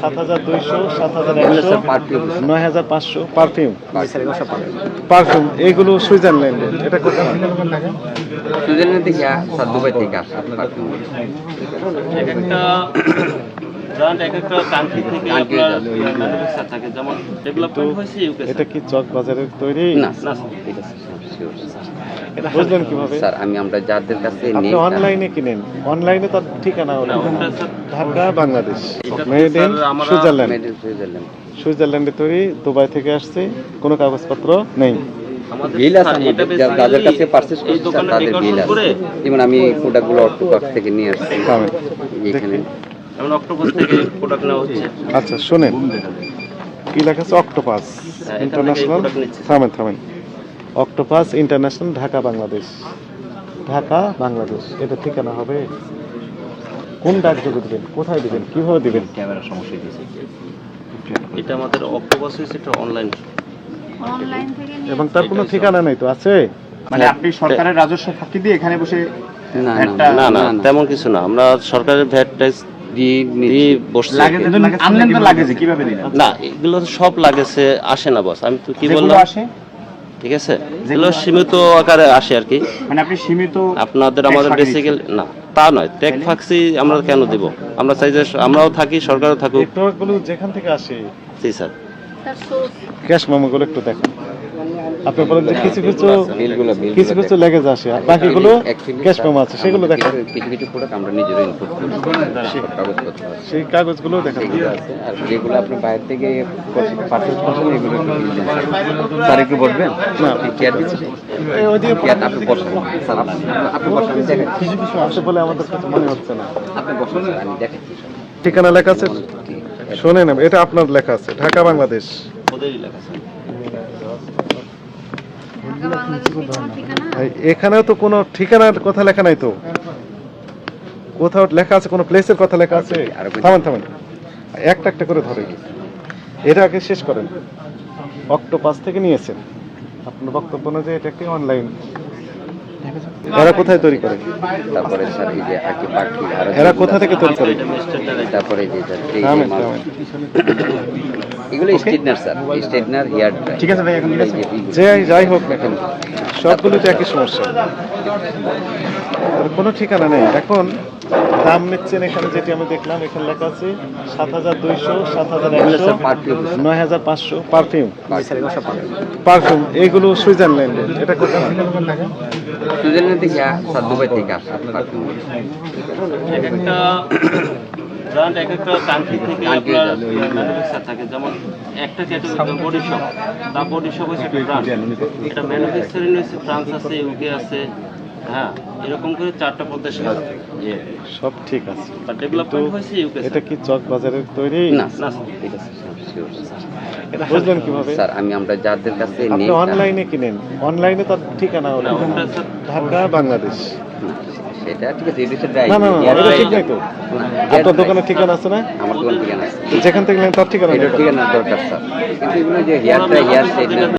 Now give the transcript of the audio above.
সাত হাজার দুইশো সাত হাজার একশো নয় হাজার পাঁচশো পারফিউম পারফিউম এইগুলো সুইজারল্যান্ডে এটা কোথায় সুইজারল্যান্ড থেকে দুবাই থেকে আসে এক একটা ইউকে এটা কি চক বাজারের তৈরি? না না, বুঝলেন কীভাবে? স্যার আমি আমরা যাদের কাছে আপনি নিই অনলাইনে কিনেন। অনলাইনে তার ঠিকানা হলো না, ওটা sir Dhaka Bangladesh made in Switzerland made in Switzerland সুইজারল্যান্ডে তৈরি দুবাই থেকে আসছে কোনো কাগজপত্র নেই। আমাদের বিল আছে আমাদের যাদের কাছে পারচেজ এই করছি তাদের বিল decoration আছে। যেমন আমি প্রোডাক্টগুলো থেকে নিয়ে আসছি। পাবেন এখানে। যেমন অক্টোপাস থেকে প্রোডাক্ট নেওয়া হচ্ছে। আচ্ছা শোনেন। কি লেখা আছে? অক্টোপাস ইন্টারন্যাশনাল থামেন থামেন। Octopus international Dhaka Bangladesh. Dhaka Bangladesh এটা ঠিকানা হবে কোন ডাকযোগে দিবেন কোথায় দিবেন কীভাবে দিবেন? ক্যামেরা সমস্যা দিয়েছে এটা আমাদের অক্টোপাস হয়েছে এটা অনলাইন অনলাইন থেকে নিয়ে এবং তার কোনো ঠিকানা নেই তো আছে? মানে আপনি সরকারের রাজস্ব ফাঁকি দিয়ে এখানে বসে না না না তেমন কিছু না। আমরা সরকারের ভ্যাট ট্যাক্স না এগুলো তো সব লাগেছে আসে না বস। আমি তো কি বললাম? আসে? ঠিক আছে? এগুলো সীমিত আকারে আসে আর কি। মানে আপনি সীমিত আপনাদের আমাদের বেসিক্যালি না তা নয়। টেক ফাক্সি আমরা কেন দিব? আমরা চাই যে আমরাও থাকি সরকারও থাকুক। যেখান থেকে আসে। জি স্যার। ক্যাশ মোমোগুলো একটু দেখুন। আপনি বলেন যে কিছু কিছু কিছু কিছু লেগেজ আসে আর বাকিগুলো ক্যাশ মেমো আছে সেগুলো দেখেন। কিছু কিছু প্রোডাক্ট আমরা নিজেরা ইনপুট করি কাগজপত্র সেই কাগজগুলো দেখেন। আছে আর যেগুলো আপনি বাইরে থেকে পারচেজ করছেন এগুলো স্যার। একটু বসবেন? না। কেয়ার দিচ্ছি এই ওইদিকে কেয়ার আপনি বসেন। স্যার আপনি- বসেন আমি কিছু কিছু আসে বলে আমাদের কাছে মনে হচ্ছে না। আপনি বসেন আমি দেখাচ্ছি ঠিকানা লেখা আছে? শোনেন এটা আপনার লেখা আছে ঢাকা বাংলাদেশ। ওদেরই লেখা স্যার ঢাকা বাংলাদেশের কোনো ঠিকানা এই এখানেও তো কোনো ঠিকানার কথা লেখা নাই তো। কোথাও লেখা আছে কোনো প্লেসের কথা লেখা আছে? আরও থামান থামেন থামেন। একটা একটা করে ধরে এটা আগে শেষ করেন। অক্টোপাস থেকে নিয়েছেন। আপনার বক্তব্য অনুযায়ী এটা একটি অনলাইন এরা কোথায় তৈরি করে? তারপরে স্যার এই যে আর কি পাখি এরা কোথা থেকে তৈরি করে? তারপরে যে এগুলো স্যার হেয়ার ড্রাই। ঠিক আছে ভাই, এখন যে যাই হোক না কেন একই সমস্যা। কোনো ঠিকানা নেই। এখন দাম নিচ্ছেন এখানে যেটি আমি দেখলাম এখানে লেখা আছে সাত হাজার দুইশো সাত হাজার একশো নয় হাজার পাঁচশো। পারফিউম পারফিউম পারফিউম এইগুলো সুইজারল্যান্ডে এটা কোথায়? সুইজারল্যান্ড থেকে স্যার দুবাই থেকে আসে। এক একটা ব্র্যান্ড এক একটা কান্ট্রি থেকে আপনার ম্যানুফ্যাকচার থাকে যেমন একটা category body shop the body shop হচ্ছে একটা ব্র্যান্ড এটা ম্যানুফ্যাকচারিং হচ্ছে ফ্রান্স আছে ইউকে আছে। হ্যাঁ এরকম করে চারটা প্রদেশ আছে যে সব ঠিক আছে। ডেভেলপমেন্ট হয়েছে ইউকে এটা কি চক বাজারের তৈরি? না না ঠিক আছে স্যার বুঝলেন কীভাবে? স্যার আমি আমরা যাদের কাছে আপনি অনলাইনে কিনেন। অনলাইনে তার ঠিকানা হলো ঢাকা বাংলাদেশ। সেটা ঠিক আছে এটা ড্রাই না না না এটা ঠিক নাই তো। আপনার দোকানের ঠিকানা আছে না? আমার ঠিকানা আছে। যেখান থেকে নেন তার ঠিকানা এটা ঠিকানা দরকার স্যার কিন্তু এগুলো যে হেয়ার ড্রাই হেয়ার স্ট্রেটনার